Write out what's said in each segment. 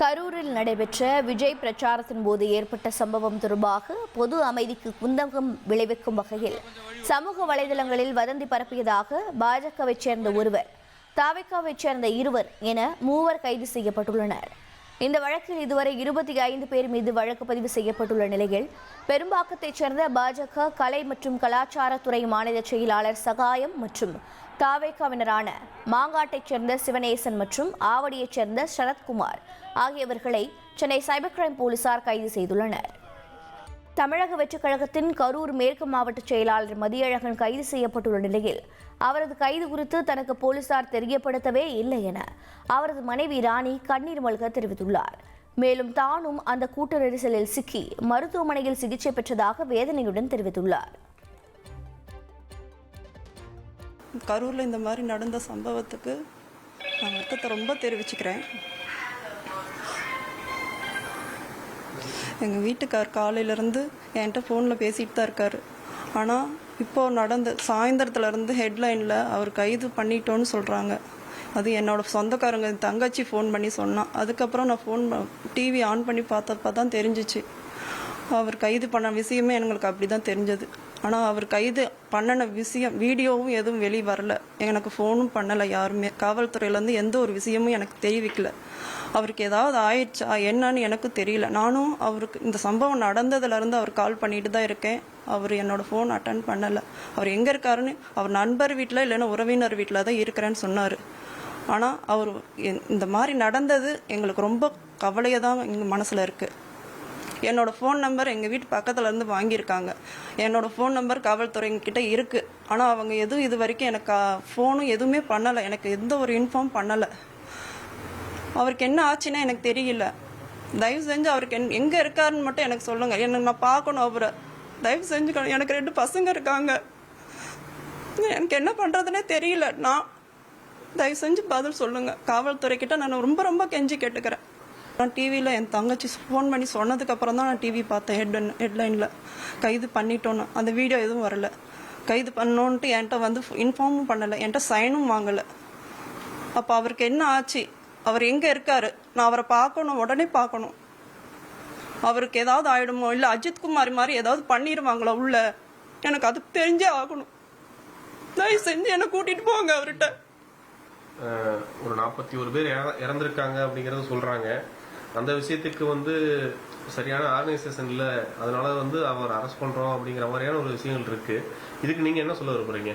கரூரில் நடைபெற்ற விஜய் பிரச்சாரத்தின் போது ஏற்பட்ட சம்பவம் தொடர்பாக பொது அமைதிக்கு குந்தகம் விளைவிக்கும் வகையில் சமூக வலைதளங்களில் வதந்தி பரப்பியதாக பாஜகவைச் சேர்ந்த ஒருவர் தாவிக்காவைச் சேர்ந்த இருவர் என மூவர் கைது செய்யப்பட்டுள்ளனர். இந்த வழக்கில் இதுவரை இருபத்தி ஐந்து பேர் மீது வழக்கு பதிவு செய்யப்பட்டுள்ள நிலையில் பெரும்பாக்கத்தைச் சேர்ந்த பாஜக கலை மற்றும் கலாச்சாரத்துறை மாநில செயலாளர் சகாயம் மற்றும் தாவேக்காவினரான மாங்காட்டைச் சேர்ந்த சிவனேசன் மற்றும் ஆவடியைச் சேர்ந்த சரத்குமார் ஆகியவர்களை சென்னை சைபர் கிரைம் போலீசார் கைது செய்துள்ளனர். தமிழக வெற்றிக் கழகத்தின் கரூர் மேற்கு மாவட்ட செயலாளர் மதியழகன் கைது செய்யப்பட்டுள்ள நிலையில் அவரது கைது குறித்து தனக்கு போலீசார் தெரியப்படுத்தவே இல்லை என அவரது மனைவி ராணி கண்ணீர் மல்க தெரிவித்துள்ளார். மேலும் தானும் அந்த கூட்ட நெரிசலில் சிக்கி மருத்துவமனையில் சிகிச்சை பெற்றதாக வேதனையுடன் தெரிவித்துள்ளார். கரூரில் இந்த மாதிரி நடந்த சம்பவத்துக்கு நான் வருத்தத்தை ரொம்ப தெரிவிச்சுக்கிறேன். எங்கள் வீட்டுக்கார் காலையிலேருந்து என்கிட்ட ஃபோனில் பேசிகிட்டு தான் இருக்கார். ஆனால் இப்போது நடந்த சாயந்தரத்துலேருந்து ஹெட்லைனில் அவர் கைது பண்ணிட்டோன்னு சொல்கிறாங்க அது என்னோட சொந்தக்காரங்க என் தங்கச்சி ஃபோன் பண்ணி சொன்னான் அதுக்கப்புறம் நான் ஃபோன் டிவி ஆன் பண்ணி பார்த்தப்ப தான் தெரிஞ்சிச்சு. அவர் கைது பண்ண விஷயமே எங்களுக்கு அப்படி தான் தெரிஞ்சது. ஆனால் அவர் கைது பண்ணின விஷயம் வீடியோவும் எதுவும் வெளியே வரல எனக்கு ஃபோனும் பண்ணலை யாருமே. காவல்துறையிலேருந்து எந்த ஒரு விஷயமும் எனக்கு தெரிவிக்கல. அவருக்கு ஏதாவது ஆயிடுச்சா என்னன்னு எனக்கு தெரியல. நானும் அவருக்கு இந்த சம்பவம் நடந்ததுலேருந்து அவர் கால் பண்ணிட்டு தான் இருக்கேன். அவர் என்னோடய ஃபோன் அட்டன் பண்ணலை. அவர் எங்கே இருக்காருன்னு அவர் நண்பர் வீட்டில் இல்லைன்னா உறவினர் வீட்டில் தான் இருக்கிறேன்னு சொன்னார். ஆனால் அவர் இந்த மாதிரி நடந்தது எங்களுக்கு ரொம்ப கவலையாக தான் எங்கள் மனசில் இருக்குது என்னோடய ஃபோன் நம்பர் எங்கள் வீட்டு பக்கத்தில் இருந்து வாங்கியிருக்காங்க. என்னோடய ஃபோன் நம்பர் காவல்துறைங்கிட்ட இருக்குது ஆனால் அவங்க எதுவும் இது வரைக்கும் எனக்கு ஃபோனும் எதுவுமே பண்ணலை. எனக்கு எந்த ஒரு இன்ஃபார்ம் பண்ணலை. அவருக்கு என்ன ஆச்சுன்னா எனக்கு தெரியல. தயவு செஞ்சு அவருக்கு என் எங்கே இருக்காருன்னு மட்டும் எனக்கு சொல்லுங்கள் எனக்கு நான் பார்க்கணும் அவரை. தயவு செஞ்சு எனக்கு ரெண்டு பசங்க இருக்காங்க. எனக்கு என்ன பண்ணுறதுனே தெரியல. நான் தயவு செஞ்சு பதில் சொல்லுங்கள் காவல்துறைக்கிட்ட நான் ரொம்ப ரொம்ப கெஞ்சி கேட்டுக்கிறேன். நான் டிவியில் என் தங்கச்சி ஃபோன் பண்ணி சொன்னதுக்கப்புறம் தான் நான் டிவி பார்த்தேன் ஹெட் ஹெட்லைனில் கைது பண்ணிட்டோன்னு. அந்த வீடியோ எதுவும் வரல. கைது பண்ணோன்ட்டு என்கிட்ட வந்து இன்ஃபார்மும் பண்ணலை. என்கிட்ட சைனும் வாங்கலை. அப்போ அவருக்கு என்ன ஆச்சு? அவர் எங்கே இருக்காரு? நான் அவரை பார்க்கணும் உடனே பார்க்கணும். அவருக்கு ஏதாவது ஆயிடுமோ? இல்லை அஜித் குமார் மாதிரி ஏதாவது பண்ணிடுவாங்களா உள்ள? எனக்கு அது தெரிஞ்சே ஆகணும். தயவு செஞ்சு என்னை கூட்டிட்டு போங்க அவர்கிட்ட. ஒரு நாற்பத்தி ஒரு பேர் இறந்திருக்காங்க அப்படிங்கறத சொல்றாங்க. அந்த விஷயத்துக்கு வந்து சரியான ஆர்கனைசேஷன் இல்லை அதனால வந்து அவர் அரெஸ்ட் பண்ணுறோம் அப்படிங்கிற மாதிரியான ஒரு விஷயங்கள் இருக்கு. இதுக்கு நீங்க என்ன சொல்ல விரும்புறீங்க?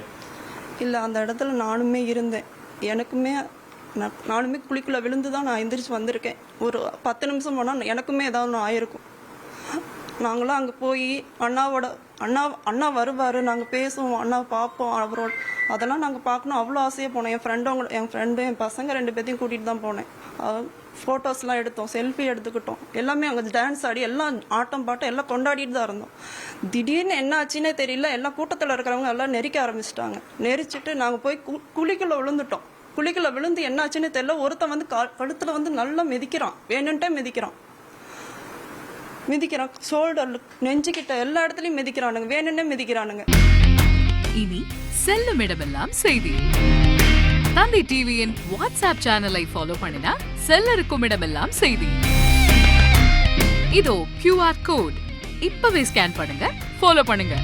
இல்லை அந்த இடத்துல நானுமே இருந்தேன். எனக்குமே நான் நானுமே குழிக்குள்ள விழுந்து தான் நான் எந்திரிச்சு வந்திருக்கேன். ஒரு பத்து நிமிஷம் போனால் எனக்குமே ஏதாவது ஒன்று ஆயிருக்கும். நாங்களும் அங்கே போய் அண்ணாவோட அண்ணா அண்ணா வருவார். நாங்கள் பேசுவோம் அண்ணா பார்ப்போம் அவரோட அதெல்லாம் நாங்கள் பார்க்கணும் அவ்வளோ ஆசையாக போனோம். என் ஃப்ரெண்டும் என் ஃப்ரெண்டு என் பசங்க ரெண்டு பேர்த்தையும் கூட்டிகிட்டு தான் போனேன். ஃபோட்டோஸ்லாம் எடுத்தோம் செல்ஃபி எடுத்துக்கிட்டோம். எல்லாமே அங்கே டான்ஸ் ஆடி எல்லாம் ஆட்டம் பாட்டம் எல்லாம் கொண்டாடிட்டு தான் இருந்தோம். திடீர்னு என்ன ஆச்சுன்னே தெரியல. எல்லாம் கூட்டத்தில் இருக்கிறவங்க எல்லாம் நெரிக்க ஆரம்பிச்சிட்டாங்க. நெரிச்சிட்டு நாங்கள் போய் கு குழிக்குள்ளே விழுந்துட்டோம். குழிக்குள்ளே விழுந்து என்ன ஆச்சுன்னே தெரியல. ஒருத்தன் வந்து கா கழுத்தில் வந்து நல்லா மிதிக்கிறான். வேணுன்ட்டே மிதிக்கிறான். மிதிக்கிறான் ஷோல்டர் நெஞ்சுக்கிட்ட எல்லா இடத்துலையும் மிதிக்கிறானுங்க. வேணும்னே மிதிக்கிறானுங்க. இனி செல்லும் இடமெல்லாம் செய்தி. தந்தி டிவியின் வாட்ஸ்அப் சேனலை ஃபாலோ பண்ணினா செல்ல இருக்கும் இடமெல்லாம் செய்தி. இதோ கியூஆர் கோட் இப்பவே ஸ்கேன் பண்ணுங்க ஃபாலோ பண்ணுங்க.